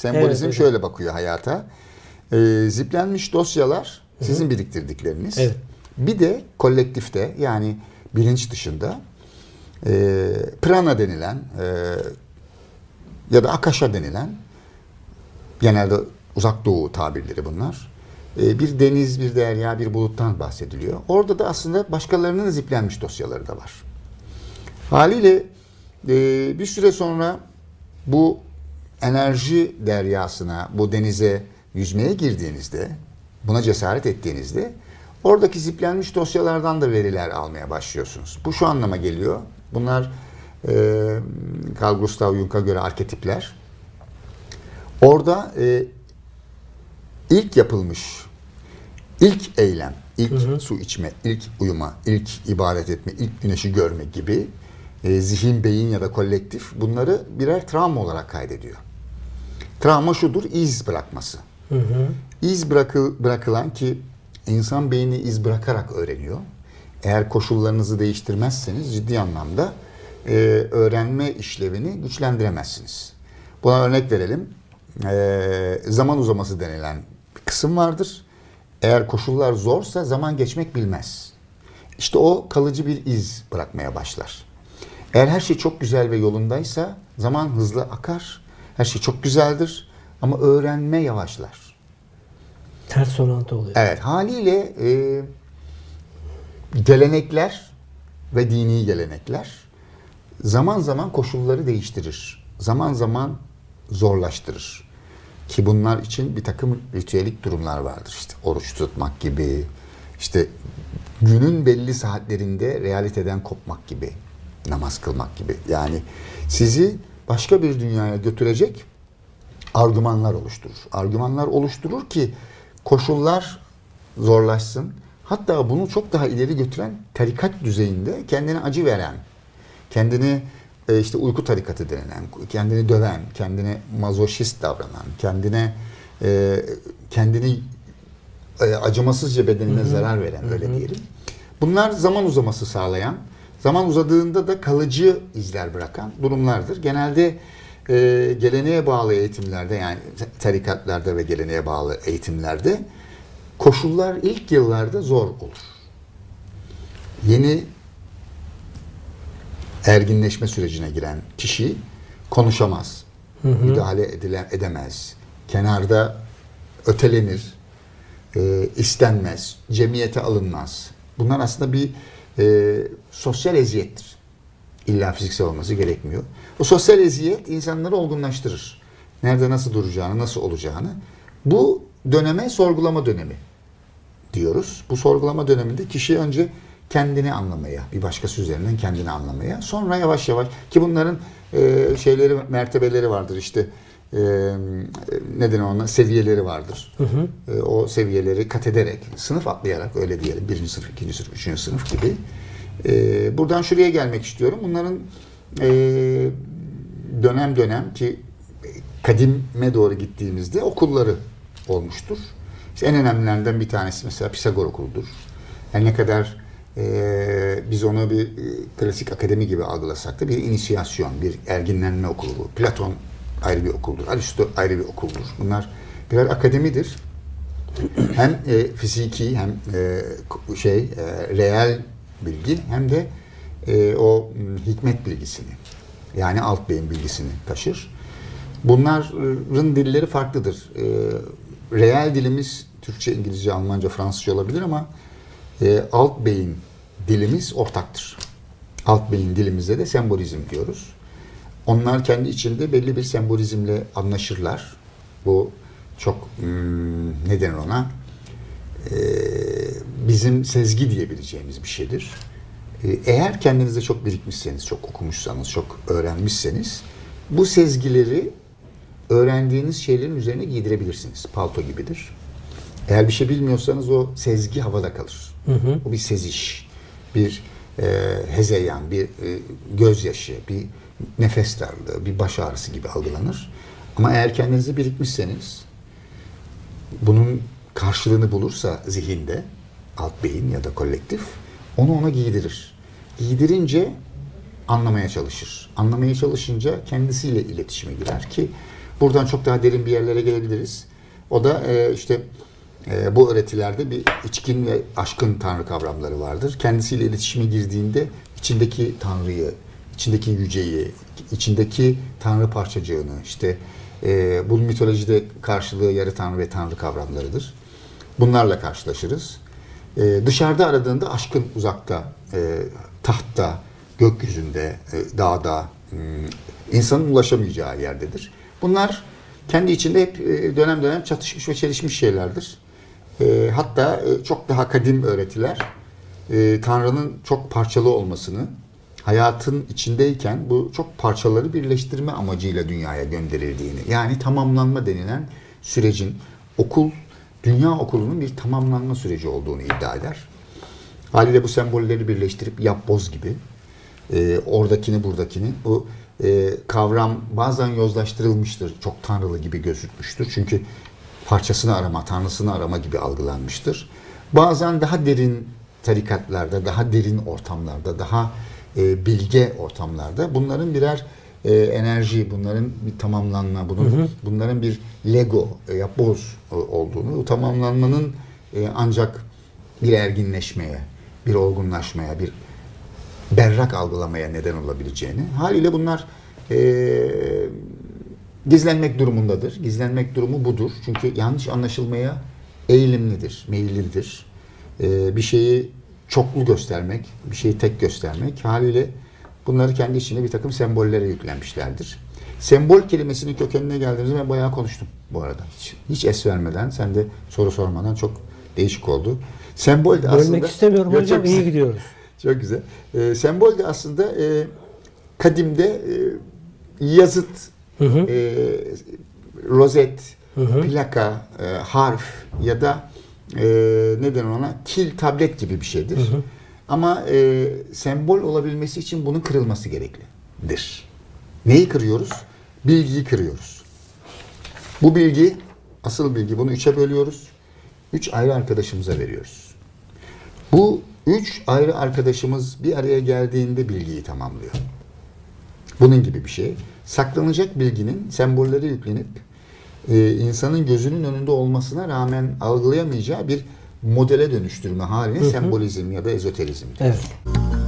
Sembolizm Evet, şöyle bakıyor hayata. Ee, ziplenmiş dosyalar sizin biriktirdikleriniz. Evet. Bir de kolektifte yani bilinç dışında e, prana denilen e, ya da akasha denilen genelde uzak doğu tabirleri bunlar. E, bir deniz, bir derya, bir buluttan bahsediliyor. Orada da aslında başkalarının ziplenmiş dosyaları da var. Haliyle e, bir süre sonra bu enerji deryasına, bu denize yüzmeye girdiğinizde, buna cesaret ettiğinizde oradaki ziplenmiş dosyalardan da veriler almaya başlıyorsunuz. Bu şu anlama geliyor. Bunlar e, Carl Gustav Jung'a göre arketipler. Orada e, ilk yapılmış, ilk eylem, ilk su içme, ilk uyuma, ilk ibadet etme, ilk güneşi görme gibi e, zihin, beyin ya da kolektif bunları birer travma olarak kaydediyor. Travma şudur, iz bırakması. İz bırakı, bırakılan ki insan beyni iz bırakarak öğreniyor. Eğer koşullarınızı değiştirmezseniz ciddi anlamda e, öğrenme işlevini güçlendiremezsiniz. Buna örnek verelim. E, zaman uzaması denilen bir kısım vardır. Eğer koşullar zorsa zaman geçmek bilmez. İşte o kalıcı bir iz bırakmaya başlar. Eğer her şey çok güzel ve yolundaysa zaman hızlı akar. Her şey çok güzeldir ama öğrenme yavaşlar. Ters orantı oluyor. Evet haliyle e, gelenekler ve dini gelenekler zaman zaman koşulları değiştirir. Zaman zaman zorlaştırır. Ki bunlar için bir takım ritüelik durumlar vardır. İşte oruç tutmak gibi, işte günün belli saatlerinde realiteden kopmak gibi, namaz kılmak gibi. Yani sizi başka bir dünyaya götürecek argümanlar oluşturur. Argümanlar oluşturur ki koşullar zorlaşsın. Hatta bunu çok daha ileri götüren tarikat düzeyinde kendine acı veren, kendini e, işte uyku tarikatı denilen, kendini döven, kendine mazoşist davranan, kendine e, kendini e, acımasızca bedenine zarar veren öyle diyelim. Bunlar zaman uzaması sağlayan, zaman uzadığında da kalıcı izler bırakan durumlardır. Genelde e, geleneğe bağlı eğitimlerde yani tarikatlarda ve geleneğe bağlı eğitimlerde koşullar ilk yıllarda zor olur. Yeni erginleşme sürecine giren kişi konuşamaz, müdahale edilen, edemez, kenarda ötelenir, e, istenmez, cemiyete alınmaz. Bunlar aslında bir e, sosyal eziyettir. İlla fiziksel olması gerekmiyor. O sosyal eziyet insanları olgunlaştırır. Nerede nasıl duracağını, nasıl olacağını. Bu döneme sorgulama dönemi diyoruz. Bu sorgulama döneminde kişi önce kendini anlamaya, bir başkası üzerinden kendini anlamaya, sonra yavaş yavaş ki bunların e, şeyleri, mertebeleri vardır işte e, neden ona seviyeleri vardır. E, o seviyeleri kat ederek, sınıf atlayarak öyle diyelim. Birinci sınıf, ikinci sınıf, üçüncü sınıf gibi. E, buradan şuraya gelmek istiyorum. Bunların e, dönem dönem ki kadime doğru gittiğimizde okulları olmuştur. İşte en önemlilerinden bir tanesi mesela Pisagor okuludur. Her ne kadar e, biz onu bir e, klasik akademi gibi algılasak da bir inisiyasyon, bir erginlenme okulu bu. Platon ayrı bir okuldur, Aristo ayrı bir okuldur. Bunlar birer akademidir. Hem e, fiziki hem e, şey e, reel bilgi hem de e, o hikmet bilgisini yani alt beyin bilgisini taşır. Bunların dilleri farklıdır. E, reel dilimiz Türkçe, İngilizce, Almanca, Fransızca olabilir ama e, alt beyin dilimiz ortaktır. Alt beyin dilimizde de sembolizm diyoruz. Onlar kendi içinde belli bir sembolizmle anlaşırlar. Bu çok hmm, ne denir ona? Ee, bizim sezgi diyebileceğimiz bir şeydir. Ee, eğer kendinize çok birikmişseniz, çok okumuşsanız, çok öğrenmişseniz bu sezgileri öğrendiğiniz şeylerin üzerine giydirebilirsiniz. Palto gibidir. Eğer bir şey bilmiyorsanız o sezgi havada kalır. O bir seziş, bir e, hezeyan, bir e, gözyaşı, bir nefes darlığı, bir baş ağrısı gibi algılanır. Ama eğer kendinize birikmişseniz, bunun karşılığını bulursa zihinde, alt beyin ya da kolektif, onu ona giydirir. Giydirince anlamaya çalışır. Anlamaya çalışınca kendisiyle iletişime girer ki Buradan çok daha derin bir yerlere gelebiliriz. O da e, işte e, bu öğretilerde bir içkin ve aşkın tanrı kavramları vardır. Kendisiyle iletişime girdiğinde içindeki tanrıyı, içindeki yüceyi, içindeki tanrı parçacığını, işte e, bu mitolojide karşılığı yarı tanrı ve tanrı kavramlarıdır. Bunlarla karşılaşırız. E, dışarıda aradığında aşkın uzakta, e, tahtta, gökyüzünde, e, dağda, hmm, insanın ulaşamayacağı yerdedir. Bunlar kendi içinde hep e, dönem dönem çatışmış ve çelişmiş şeylerdir. E, hatta e, çok daha kadim öğretiler e, Tanrı'nın çok parçalı olmasını, hayatın içindeyken bu çok parçaları birleştirme amacıyla dünyaya gönderildiğini, yani tamamlanma denilen sürecin okul, dünya okulunun bir tamamlanma süreci olduğunu iddia eder. Haliyle bu sembolleri birleştirip yapboz gibi e, oradakini buradakini bu e, kavram bazen yozlaştırılmıştır. Çok tanrılı gibi gözükmüştür. Çünkü parçasını arama, tanrısını arama gibi algılanmıştır. Bazen daha derin tarikatlarda, daha derin ortamlarda, daha e, bilge ortamlarda bunların birer e, enerji, bunların bir tamamlanma, bunun, bunların bir lego, e, yapboz e, olduğunu, bu tamamlanmanın e, ancak bir erginleşmeye, bir olgunlaşmaya, bir berrak algılamaya neden olabileceğini. Haliyle bunlar eee, gizlenmek durumundadır. Gizlenmek durumu budur. Çünkü yanlış anlaşılmaya eğilimlidir, meyillidir. Eee, bir şeyi çoklu göstermek, bir şeyi tek göstermek haliyle bunları kendi içine bir takım sembollere yüklenmişlerdir. Sembol kelimesinin kökenine geldiğimizde ben bayağı konuştum bu arada. Hiç, hiç es vermeden, sen de soru sormadan çok değişik oldu. Sembol de aslında... Bölmek istemiyorum hocam. çok iyi güzel. gidiyoruz. Çok güzel. E, sembol de aslında e, kadimde e, yazıt, Hı hı. e, rozet, Hı hı. plaka, e, harf ya da e, neden ona kil tablet gibi bir şeydir. Hı hı. Ama e, sembol olabilmesi için bunun kırılması gereklidir. Neyi kırıyoruz? Bilgiyi kırıyoruz. Bu bilgi, asıl bilgi bunu üçe bölüyoruz. Üç ayrı arkadaşımıza veriyoruz. Bu üç ayrı arkadaşımız bir araya geldiğinde bilgiyi tamamlıyor. Bunun gibi bir şey. Saklanacak bilginin sembolleri yüklenip e, insanın gözünün önünde olmasına rağmen algılayamayacağı bir modele dönüştürme haline sembolizm ya da ezoterizm diyoruz. Evet.